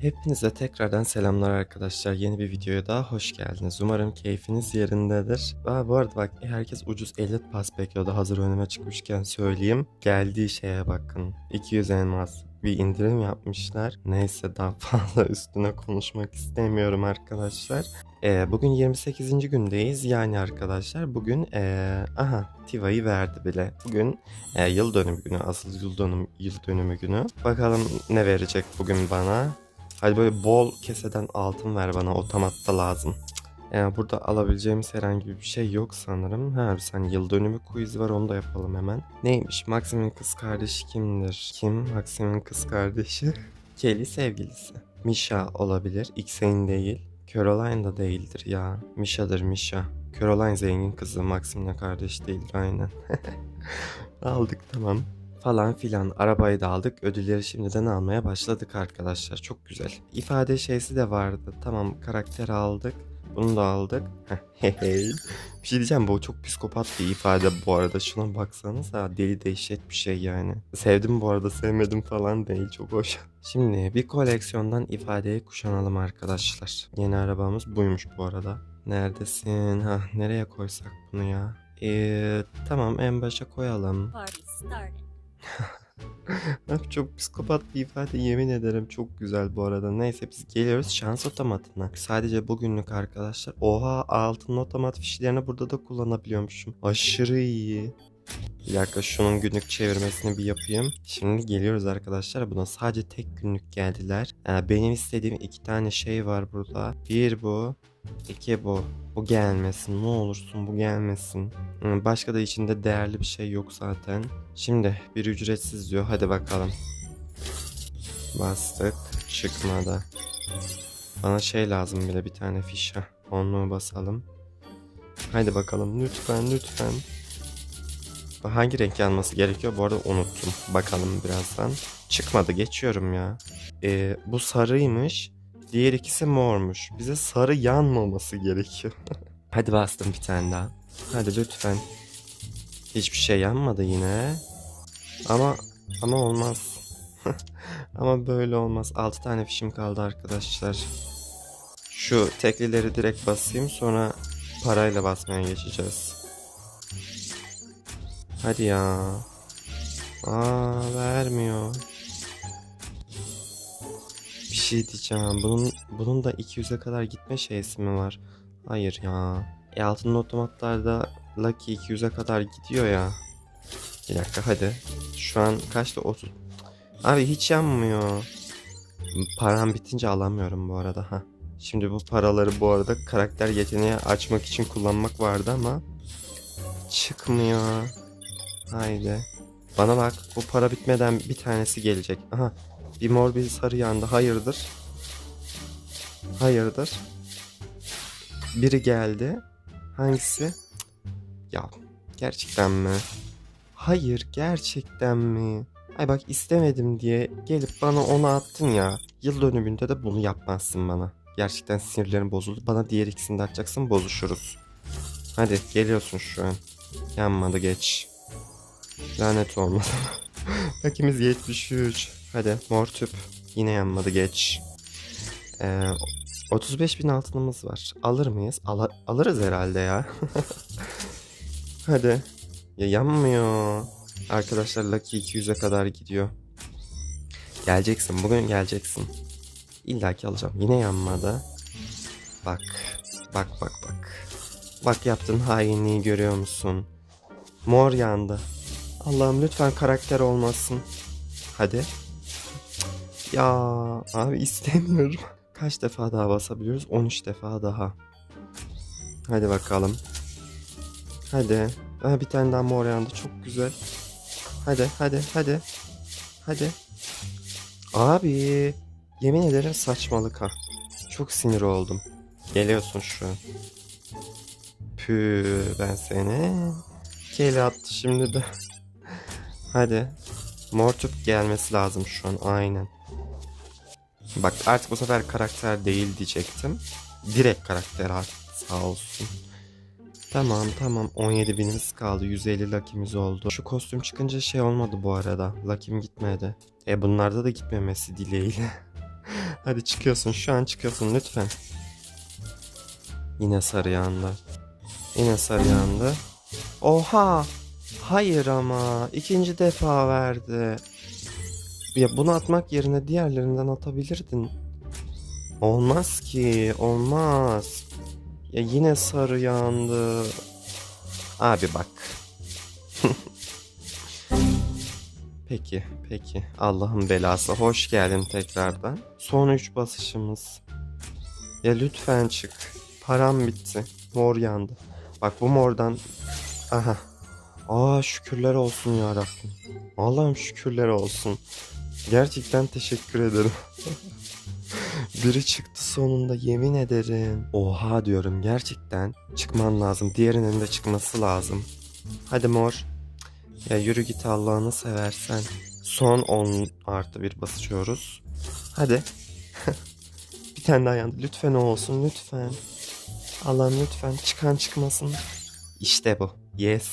Hepinize tekrardan selamlar arkadaşlar. Yeni bir videoya daha hoş geldiniz. Umarım keyfiniz yerindedir. Aa, bu arada bak herkes ucuz Elite Pass bekliyordu. Hazır önüme çıkmışken söyleyeyim. Geldiği şeye bakın. 200 elmas bir indirim yapmışlar. Neyse daha fazla üstüne konuşmak istemiyorum arkadaşlar. Ee, bugün 28. gündeyiz. Yani arkadaşlar bugün ee, aha Tiva'yı verdi bile. Bugün ee, yıl dönümü günü. Asıl yıl dönümü, yıl dönümü günü. Bakalım ne verecek bugün bana. Hadi böyle bol keseden altın ver bana otomatta lazım. Yani burada alabileceğimiz herhangi bir şey yok sanırım. Ha bir saniye yıl dönümü quiz var onu da yapalım hemen. Neymiş Maxim'in kız kardeşi kimdir? Kim Maxim'in kız kardeşi? Kelly sevgilisi. Misha olabilir. X'in değil. Caroline da değildir ya. Misha'dır Misha. Caroline zengin kızı. Maxim'le kardeş değildir aynen. Aldık tamam falan filan. Arabayı da aldık. Ödülleri şimdiden almaya başladık arkadaşlar. Çok güzel. İfade şeysi de vardı. Tamam karakter aldık. Bunu da aldık. bir şey diyeceğim bu çok psikopat bir ifade bu arada. Şuna baksanıza deli dehşet bir şey yani. Sevdim bu arada sevmedim falan değil çok hoş. Şimdi bir koleksiyondan ifadeyi kuşanalım arkadaşlar. Yeni arabamız buymuş bu arada. Neredesin? Ha nereye koysak bunu ya? Ee, tamam en başa koyalım. Çok psikopat bir ifade yemin ederim çok güzel bu arada. Neyse biz geliyoruz şans otomatına. Sadece bugünlük arkadaşlar. Oha altın otomat fişlerini burada da kullanabiliyormuşum. Aşırı iyi. Bir dakika şunun günlük çevirmesini bir yapayım. Şimdi geliyoruz arkadaşlar. Buna sadece tek günlük geldiler. Ee, benim istediğim iki tane şey var burada. Bir bu. İki bu. Bu gelmesin. Ne olursun bu gelmesin. Başka da içinde değerli bir şey yok zaten. Şimdi bir ücretsiz diyor. Hadi bakalım. Bastık. Çıkmadı. Bana şey lazım bile bir tane fiş. Heh, Onu basalım. Hadi bakalım lütfen lütfen. Hangi renk yanması gerekiyor? Bu arada unuttum. Bakalım birazdan. Çıkmadı geçiyorum ya. Ee, bu sarıymış. Diğer ikisi mormuş. Bize sarı yanmaması gerekiyor. Hadi bastım bir tane daha. Hadi lütfen. Hiçbir şey yanmadı yine. Ama ama olmaz. ama böyle olmaz. 6 tane fişim kaldı arkadaşlar. Şu teklileri direkt basayım sonra parayla basmaya geçeceğiz. Hadi ya. Aa vermiyor. Şey diyeceğim. Bunun bunun da 200'e kadar gitme şeysi mi var? Hayır ya. E altın otomatlarda Lucky 200'e kadar gidiyor ya. Bir dakika hadi. Şu an kaçta 30. Abi hiç yanmıyor. Param bitince alamıyorum bu arada ha. Şimdi bu paraları bu arada karakter yeteneği açmak için kullanmak vardı ama çıkmıyor. Haydi. Bana bak bu para bitmeden bir tanesi gelecek. Aha bir mor bir sarı yandı. Hayırdır? Hayırdır? Biri geldi. Hangisi? Ya gerçekten mi? Hayır gerçekten mi? Ay bak istemedim diye gelip bana onu attın ya. Yıl dönümünde de bunu yapmazsın bana. Gerçekten sinirlerim bozuldu. Bana diğer ikisini de atacaksın bozuşuruz. Hadi geliyorsun şu an. Yanmadı geç. Lanet olmadı. Bakimiz 73. Hadi mor tüp. Yine yanmadı geç. Ee, 35 bin altınımız var. Alır mıyız? Ala- alırız herhalde ya. Hadi. Ya yanmıyor. Arkadaşlar Lucky 200'e kadar gidiyor. Geleceksin. Bugün geleceksin. İlla ki alacağım. Yine yanmadı. Bak. Bak bak bak. Bak yaptığın hainliği görüyor musun? Mor yandı. Allah'ım lütfen karakter olmasın. Hadi. Ya abi istemiyorum. Kaç defa daha basabiliyoruz? 13 defa daha. Hadi bakalım. Hadi. Aa, bir tane daha mor yandı. Çok güzel. Hadi hadi hadi. Hadi. Abi. Yemin ederim saçmalık ha. Çok sinir oldum. Geliyorsun şu. Pü ben seni. Keli attı şimdi de. Hadi. Mor tüp gelmesi lazım şu an aynen. Bak artık bu sefer karakter değil diyecektim. Direkt karakter artık sağ olsun. Tamam tamam 17 binimiz kaldı 150 lakimiz oldu. Şu kostüm çıkınca şey olmadı bu arada. Lakim gitmedi. E bunlarda da gitmemesi dileğiyle. Hadi çıkıyorsun şu an çıkıyorsun lütfen. Yine sarı yandı. Yine sarı yandı. Oha! Hayır ama ikinci defa verdi. Ya bunu atmak yerine diğerlerinden atabilirdin. Olmaz ki, olmaz. Ya yine sarı yandı. Abi bak. peki, peki. Allah'ın belası. Hoş geldin tekrardan. Son 3 basışımız. Ya lütfen çık. Param bitti. Mor yandı. Bak bu mordan... Aha. Aa şükürler olsun ya Rabbim. Allah'ım şükürler olsun. Gerçekten teşekkür ederim. Biri çıktı sonunda yemin ederim. Oha diyorum gerçekten. Çıkman lazım. Diğerinin de çıkması lazım. Hadi mor. Ya yürü git Allah'ını seversen. Son 10 artı bir basıyoruz. Hadi. bir tane daha yandı. Lütfen o olsun lütfen. Allah'ım lütfen çıkan çıkmasın. İşte bu. Yes.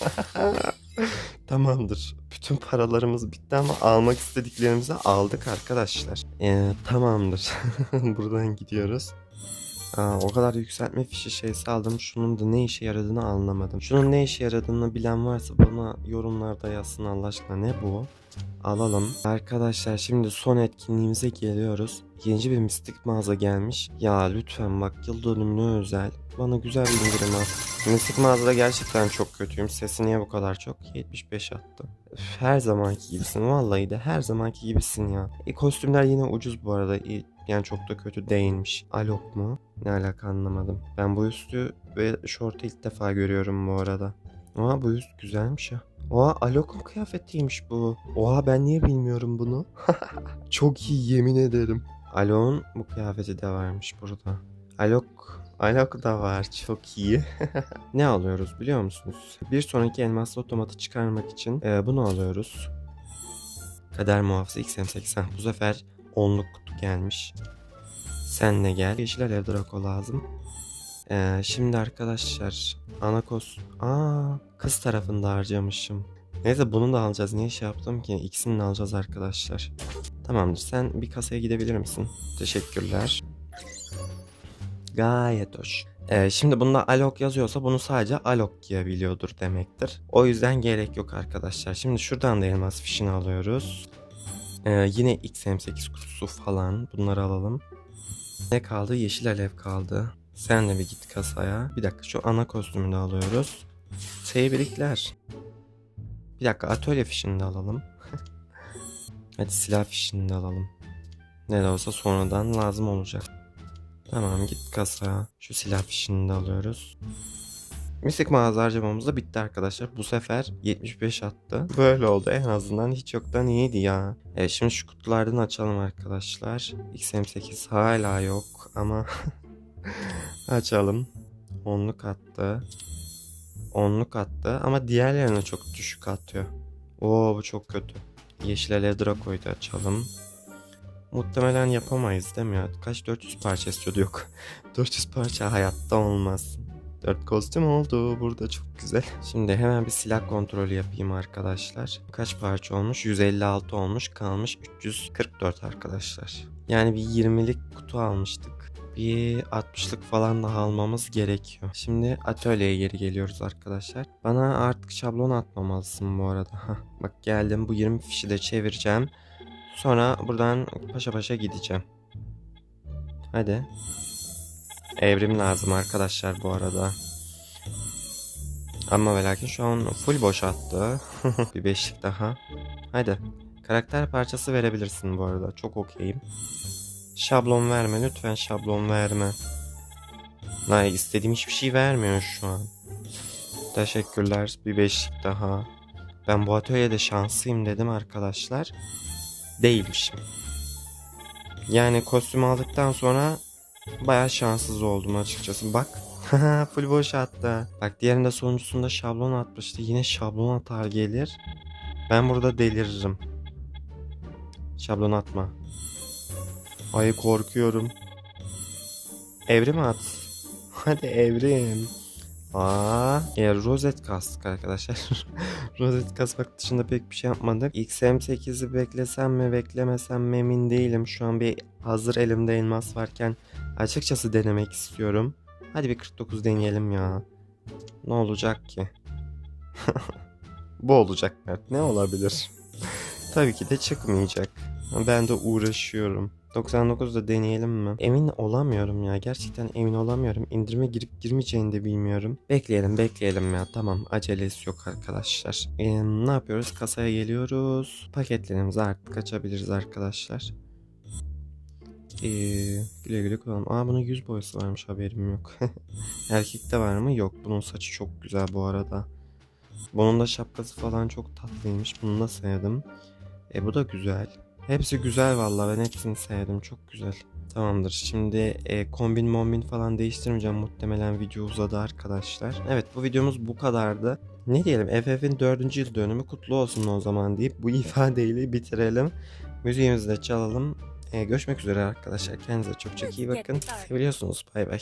Tamamdır. Bütün paralarımız bitti ama almak istediklerimizi aldık arkadaşlar. Ee, tamamdır. Buradan gidiyoruz. Aa, o kadar yükseltme fişi şeysi aldım. Şunun da ne işe yaradığını anlamadım. Şunun ne işe yaradığını bilen varsa bana yorumlarda yazsın Allah aşkına. Ne bu? Alalım. Arkadaşlar şimdi son etkinliğimize geliyoruz. Yeni bir mistik mağaza gelmiş. Ya lütfen bak yıl dönümüne özel. Bana güzel bir indirim al. Mistik mağazada gerçekten çok kötüyüm. Sesi niye bu kadar çok? 75 attı. Her zamanki gibisin. Vallahi de her zamanki gibisin ya. E, kostümler yine ucuz bu arada. E, yani çok da kötü değilmiş. Alok mu? Ne alaka anlamadım. Ben bu üstü ve şortu ilk defa görüyorum bu arada. Aa bu üst güzelmiş ya. Oha Alok'un kıyafetiymiş bu. Oha ben niye bilmiyorum bunu? Çok iyi yemin ederim. Alok'un bu kıyafeti de varmış burada. Alok Alok da var çok iyi. ne alıyoruz biliyor musunuz? Bir sonraki elmaslı otomatı çıkarmak için e, bunu alıyoruz. Kader muhafızı XM80 bu sefer onluk kutu gelmiş. Sen de gel. Yeşil alev Draco lazım. Ee, şimdi arkadaşlar Anakos... Aa, kız tarafında harcamışım. Neyse bunu da alacağız. Niye şey yaptım ki? İkisini de alacağız arkadaşlar. Tamamdır. Sen bir kasaya gidebilir misin? Teşekkürler. Gayet hoş. Ee, şimdi bunda Alok yazıyorsa bunu sadece Alok giyebiliyordur demektir. O yüzden gerek yok arkadaşlar. Şimdi şuradan da elmas fişini alıyoruz. Ee, yine XM8 kutusu falan. Bunları alalım. Ne kaldı? Yeşil alev kaldı. Sen de bir git kasaya. Bir dakika şu ana kostümü de alıyoruz. Tebrikler. Bir dakika atölye fişini de alalım. Hadi silah fişini de alalım. Ne de olsa sonradan lazım olacak. Tamam git kasaya. Şu silah fişini de alıyoruz. Mistik mağaza harcamamız da bitti arkadaşlar. Bu sefer 75 attı. Böyle oldu en azından hiç yoktan iyiydi ya. Evet şimdi şu kutulardan açalım arkadaşlar. XM8 hala yok ama açalım. Onluk attı. Onluk attı ama diğerlerine çok düşük atıyor. Oo bu çok kötü. Yeşil alev Draco'yu açalım. Muhtemelen yapamayız değil mi ya? Kaç 400 parça istiyordu yok. 400 parça hayatta olmaz. 4 kostüm oldu burada çok güzel. Şimdi hemen bir silah kontrolü yapayım arkadaşlar. Kaç parça olmuş? 156 olmuş. Kalmış 344 arkadaşlar. Yani bir 20'lik kutu almıştık. Bir 60'lık falan daha almamız gerekiyor. Şimdi atölyeye geri geliyoruz arkadaşlar. Bana artık şablon atmamalısın bu arada. Hah, bak geldim bu 20 fişi de çevireceğim. Sonra buradan paşa paşa gideceğim. Hadi. Evrim lazım arkadaşlar bu arada. Ama ve lakin şu an full boşalttı. bir beşlik daha. Hadi. Karakter parçası verebilirsin bu arada. Çok okeyim. Şablon verme lütfen şablon verme. Hayır istediğim hiçbir şey vermiyor şu an. Teşekkürler. Bir beşlik daha. Ben bu atölyede şanslıyım dedim arkadaşlar. Değilmişim. Yani kostüm aldıktan sonra Baya şanssız oldum açıkçası. Bak. Full boş attı. Bak diğerinde sonuncusunda şablon atmıştı. Yine şablon atar gelir. Ben burada deliririm. Şablon atma. Ay korkuyorum. Evrim at. Hadi evrim. Aa, e, rozet kastık arkadaşlar. rozet kasmak dışında pek bir şey yapmadık. XM8'i beklesem mi beklemesem mi emin değilim. Şu an bir hazır elimde elmas varken açıkçası denemek istiyorum. Hadi bir 49 deneyelim ya. Ne olacak ki? Bu olacak Mert. Ne olabilir? Tabii ki de çıkmayacak. Ben de uğraşıyorum. 99'da deneyelim mi? Emin olamıyorum ya. Gerçekten emin olamıyorum. İndirime girip girmeyeceğini de bilmiyorum. Bekleyelim bekleyelim ya. Tamam acelesi yok arkadaşlar. Ee, ne yapıyoruz? Kasaya geliyoruz. Paketlerimizi artık açabiliriz arkadaşlar. Ee, güle güle kullanalım. Aa bunun yüz boyası varmış haberim yok. Erkekte var mı? Yok. Bunun saçı çok güzel bu arada. Bunun da şapkası falan çok tatlıymış. Bunu da sevdim. E bu da güzel. Hepsi güzel valla ben hepsini sevdim çok güzel. Tamamdır şimdi e, kombin mombin falan değiştirmeyeceğim muhtemelen video uzadı arkadaşlar. Evet bu videomuz bu kadardı. Ne diyelim FF'in 4. yıl dönümü kutlu olsun o zaman deyip bu ifadeyle bitirelim. Müziğimizi de çalalım. E, görüşmek üzere arkadaşlar kendinize çok çok iyi bakın. Seviyorsunuz bay bay.